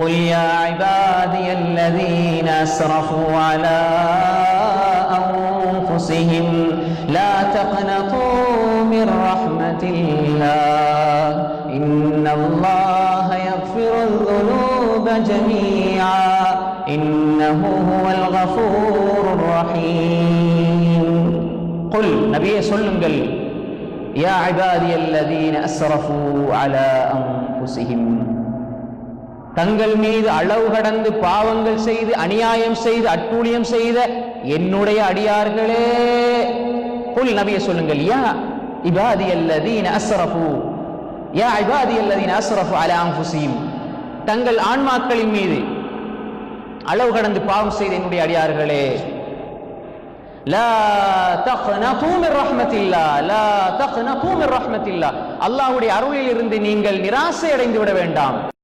قل يا عبادي الذين اسرفوا على انفسهم لا تقنطوا من رحمه الله ان الله يغفر الذنوب جميعا انه هو الغفور الرحيم قل நபியே சொல்லுங்கள் யா عبادي الذين اسرفوا على انفسهم தங்கள் மீது அளவு கடந்து பாவங்கள் செய்து அநியாயம் செய்து அட்டூழியம் செய்த என்னுடைய அடியார்களே. புல் நபிய சொல்லுங்கள் யா இபாதி அல்லதீன் அஸ்ரஃபு யா இபாதி அல்லதீன் அஸ்ரஃபு அலா அன்ஃபுஸிஹிம் தங்கள் ஆன்மாக்களின் மீது அளவு கடந்து பாவம் செய்த என்னுடைய அடியார்களே. லா தக்னது மின் ரஹ்மத்தில்லா லா தக்னது மின் ரஹ்மத்தில்லா அல்லாஹ்வுடைய அருளில் இருந்து நீங்கள் நிராசை அடைந்து விட வேண்டாம்.